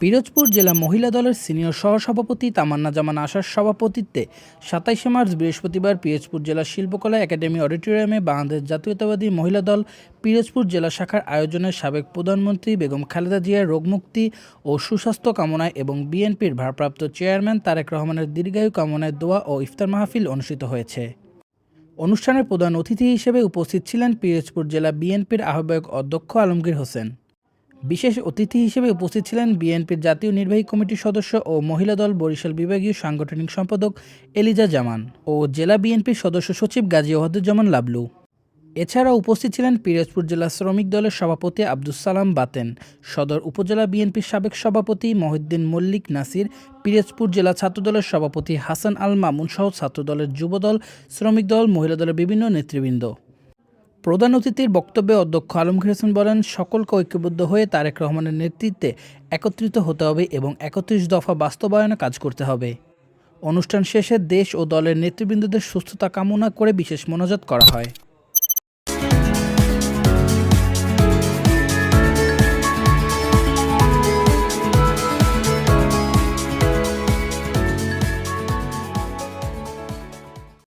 পিরোজপুর জেলা মহিলা দলের সিনিয়র সহসভাপতি তামান্না জামান আশার সভাপতিত্বে সাতাইশে মার্চ বৃহস্পতিবার পিরোজপুর জেলা শিল্পকলা একাডেমি অডিটোরিয়ামে বাংলাদেশ জাতীয়তাবাদী মহিলা দল পিরোজপুর জেলা শাখার আয়োজনে সাবেক প্রধানমন্ত্রী বেগম খালেদা জিয়ার রোগমুক্তি ও সুস্বাস্থ্য কামনায় এবং বিএনপির ভারপ্রাপ্ত চেয়ারম্যান তারেক রহমানের দীর্ঘায়ু কামনায় দোয়া ও ইফতার মাহফিল অনুষ্ঠিত হয়েছে। অনুষ্ঠানের প্রধান অতিথি হিসেবে উপস্থিত ছিলেন পিরোজপুর জেলা বিএনপির আহ্বায়ক অধ্যক্ষ আলমগীর হোসেন। বিশেষ অতিথি হিসেবে উপস্থিত ছিলেন বিএনপির জাতীয় নির্বাহী কমিটির সদস্য ও মহিলা দল বরিশাল বিভাগীয় সাংগঠনিক সম্পাদক এলিজা জামান ও জেলা বিএনপির সদস্য সচিব গাজী ওহাদুজ্জামান লাবলু। এছাড়াও উপস্থিত ছিলেন পিরোজপুর জেলা শ্রমিক দলের সভাপতি আব্দুস সালাম বাতেন, সদর উপজেলা বিএনপির সাবেক সভাপতি মহিউদ্দিন মল্লিক নাসির, পিরোজপুর জেলা ছাত্রদলের সভাপতি হাসান আল মামুন সহ ছাত্রদলের যুবদল শ্রমিক দল, মহিলা দলের বিভিন্ন নেতৃবৃন্দ। প্রধান অতিথির বক্তব্যে অধ্যক্ষ আলমগীর হোসেন বলেন, সকলকে ঐক্যবদ্ধ হয়ে তারেক রহমানের নেতৃত্বে একত্রিত হতে হবে এবং একত্রিশ দফা বাস্তবায়নে কাজ করতে হবে। অনুষ্ঠান শেষে দেশ ও দলের নেতৃবৃন্দদের সুস্থতা কামনা করে বিশেষ মোনাজাত করা হয়।